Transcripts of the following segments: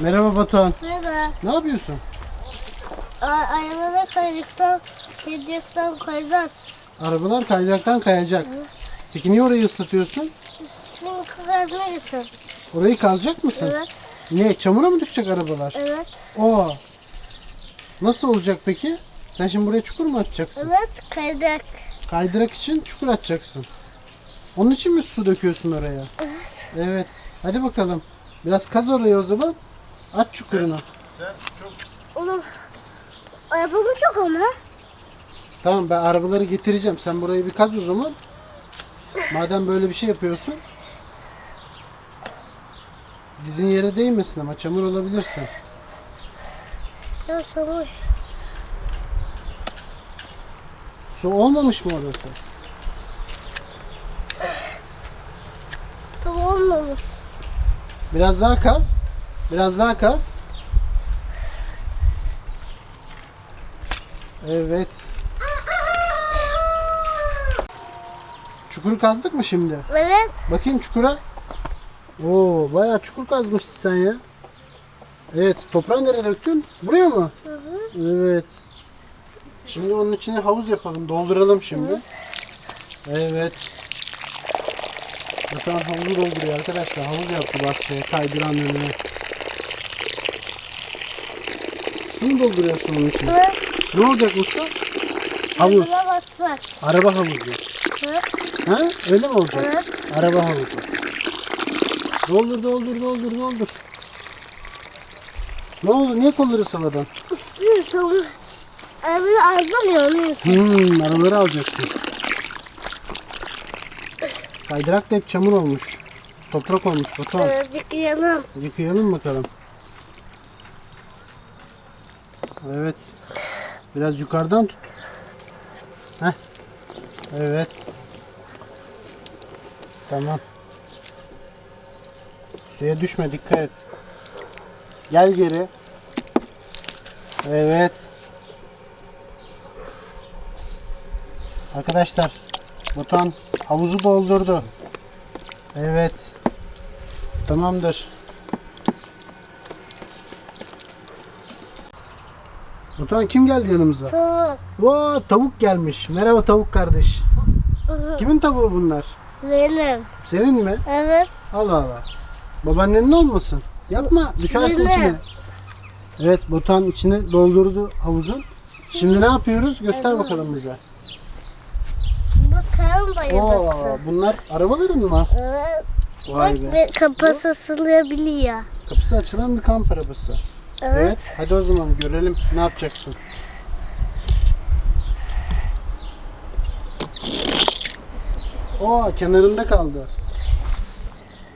Merhaba Batuhan. Merhaba. Ne yapıyorsun? A- Arabada kaydıktan, kaydıktan kayacağız. Arabalar kaydıraktan kayacak. Peki niye orayı ıslatıyorsun? Şimdi kazma gitsin. Orayı kazacak mısın? Evet, Ne? Çamura mı düşecek arabalar? evet, Oo. Nasıl olacak peki? Sen şimdi buraya çukur mu atacaksın? evet kaydık. Kaydırak için çukur atacaksın. Onun için mi su döküyorsun oraya? Evet. Evet. Hadi bakalım. Biraz kaz orayı o zaman. At çukurunu. Oğlum, arabamı çok ama. Tamam ben arabaları getireceğim. Sen burayı bir kaz o zaman. Madem böyle bir şey yapıyorsun. Dizin yere değmesin ama çamur olabilirsin. Ya sana Su olmamış mı orası? tamam mı? Biraz daha kaz. Biraz daha kaz. Evet. Çukuru kazdık mı şimdi? Evet, Bakayım çukura. Oo, bayağı çukur kazmışsın sen ya. Evet, toprağı nereye döktün? Buraya mı? Evet. Şimdi onun içine havuz yapalım. Dolduralım şimdi. Evet. Bakın havuzu dolduruyor arkadaşlar. Havuz yaptı bahçeye. Kaydıran önüne. Su mu dolduruyorsun onun içine? evet. Ne olacak bu su? Havuz. Araba havuzu. Evet, Ha? Öyle mi olacak? evet. Araba havuzu. Doldur doldur doldur doldur. Ne oldu? Niye kolları? Hı, tamam. Arabayı azlamıyor muyuz? Hmm, araları alacaksın. Kaydırak da hep çamur olmuş. Toprak olmuş Batuhan. Yıkayalım. Yıkayalım bakalım. Evet. Biraz yukarıdan tut. Heh. Evet. Tamam. Suya düşme dikkat et. Gel geri. Evet. Arkadaşlar Batuhan havuzu doldurdu. Evet. Tamamdır. Batuhan kim geldi yanımıza? Tavuk. Oo, tavuk gelmiş. Merhaba tavuk kardeş. Kimin tavuğu bunlar? Benim. Senin mi? Evet. Allah Allah. Babaannenin olmasın. Yapma düşersin Benim. içine. Evet Batuhan içine doldurdu havuzun. Şimdi ne yapıyoruz? Göster bakalım bize. Bakalım. Oo, bunlar arabaların mı? Evet. Vay Bak be. ve kapısı asılabiliyor. Kapısı açılan bir kamp arabası. Evet. Evet. Hadi o zaman görelim ne yapacaksın. Oo kenarında kaldı.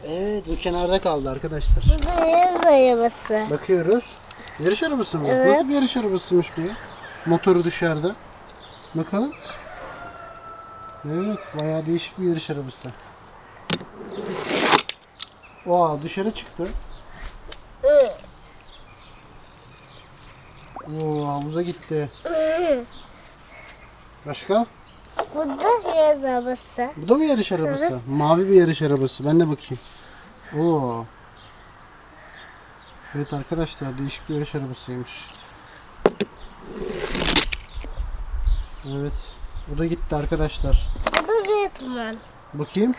Evet bu kenarda kaldı arkadaşlar. Bu da el arabası. Bakıyoruz. Yarış arabası mı? Evet. Nasıl bir yarış arabasıymış bu ya? Motoru dışarıda. Bakalım. Evet bayağı değişik bir yarış arabası. Oo dışarı çıktı. Oo havuza gitti. Başka? Bu da el arabası. Bu da mı yarış arabası? Mavi bir yarış arabası. Ben de bakayım. Oo. Evet arkadaşlar değişik bir yarış arabasıymış. Evet. Bu da gitti arkadaşlar. Bu da Batman. Bakayım.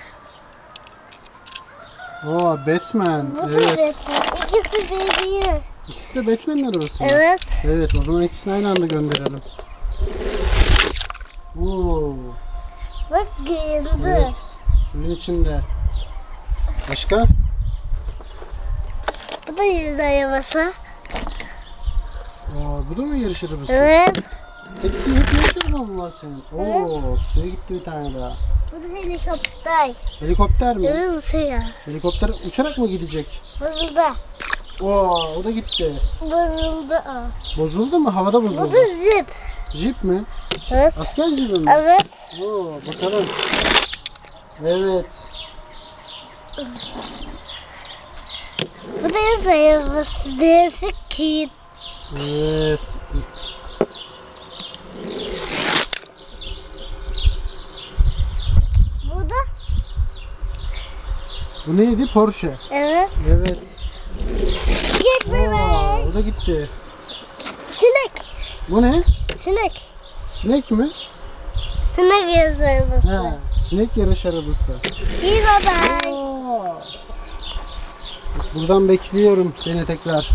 Oo Batman. Bu da Evet. Batman. İkisi birbiri. İkisi de Batman'in arabası mı? Evet. Evet o zaman ikisini aynı anda gönderelim. Oo. Bak giyindi. Evet. Suyun içinde. Başka? Bu da yüz arabası. Aa, bu da mı yarış arabası? Evet. Hepsi hep yarış araba mı var senin? Oo, suya gitti bir tane daha. Bu da helikopter. Helikopter mi? Evet ısırıyor. Helikopter uçarak mı gidecek? Bozuldu. Oo, o da gitti. Bozuldu o. Bozuldu mu? Havada Bu bozuldu. da zip. Jip mi? Evet. Asker jipi mi? Evet. Oo, bakalım. Evet. Bu da yüz arabası. Değişik ki. Evet. Bu da Bu neydi? Porsche. evet. Evet. Da gitti. Sinek. Bu ne? Sinek. Sinek mi? Sinek yazarımızı. Ha, sinek yarış arabası. İyi baba. Buradan bekliyorum seni tekrar.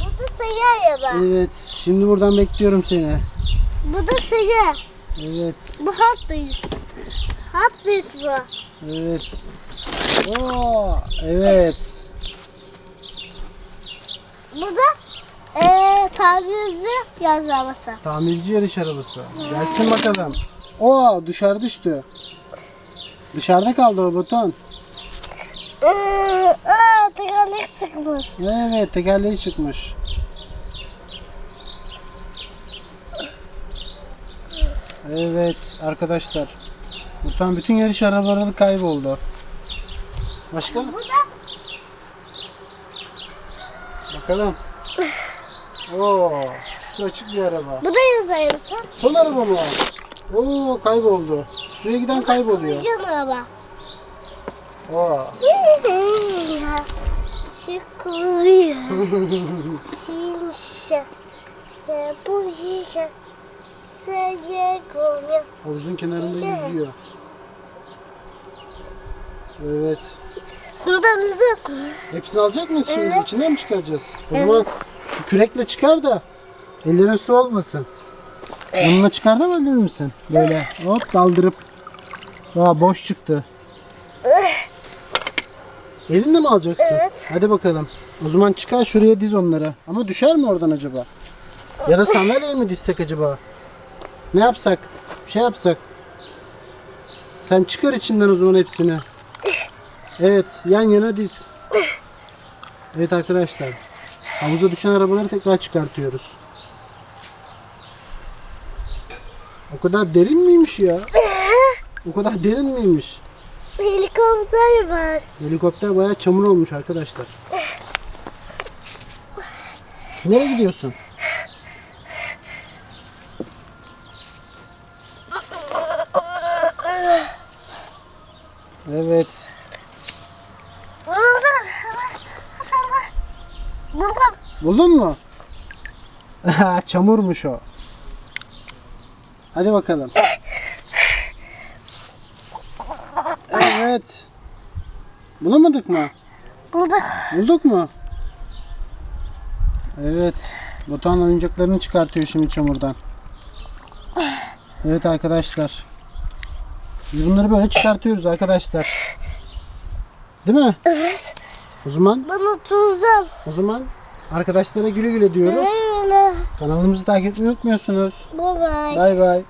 Bu da sayı araba. Evet, şimdi buradan bekliyorum seni. Bu da sayı. Evet, Bu hattayız. Hattayız bu. evet. Oo, evet. Bu da eee tamirci yazarımızı. Tamirci yarış arabası. Gelsin bakalım. Oo, dışarı düştü. Dışarıda kaldı o buton. Aa, tekerlek sıkmış. Evet, tekerleği çıkmış. Evet arkadaşlar. Buton bütün yarış arabaları kayboldu. Başka? Bu da Bakalım. Oo, üstü açık bir araba. bu da yazarımızı. Son araba mı? Oo, kayboldu. Suya giden kayboluyor. Can araba. Oo. Çıkılıyor. Şimşek. Bu yiyecek. Seye koyuyor. Havuzun kenarında yüzüyor. Evet. Şunu da hızlı. Hepsini alacak mıyız şimdi? İçinden mi çıkaracağız? O zaman şu kürekle çıkar da ellerin su olmasın. Onunla çıkar da verir misin? Böyle hop daldırıp. Aa boş çıktı. Elinle mi alacaksın? Evet. Hadi bakalım. O zaman çıkar şuraya diz onları. Ama düşer mi oradan acaba? Ya da sandalyeye mi dizsek acaba? Ne yapsak? Bir şey yapsak. Sen çıkar içinden o zaman hepsini. Evet, yan yana diz. Evet arkadaşlar. Havuza düşen arabaları tekrar çıkartıyoruz. O kadar derin miymiş ya? O kadar derin miymiş? Helikopter var. Helikopter bayağı çamur olmuş arkadaşlar. Nereye gidiyorsun? Evet. Buldun mu? Çamurmuş o. Hadi bakalım. Evet. Bulamadık mı? Bulduk. Bulduk mu? Evet. Batuhan oyuncaklarını çıkartıyor şimdi çamurdan. Evet arkadaşlar. Biz bunları böyle çıkartıyoruz arkadaşlar. Değil mi? Evet. O zaman Bunu tuzdum. o zaman arkadaşlara güle güle diyoruz. Kanalımızı takip etmeyi unutmuyorsunuz. Bye bye. Bay bay.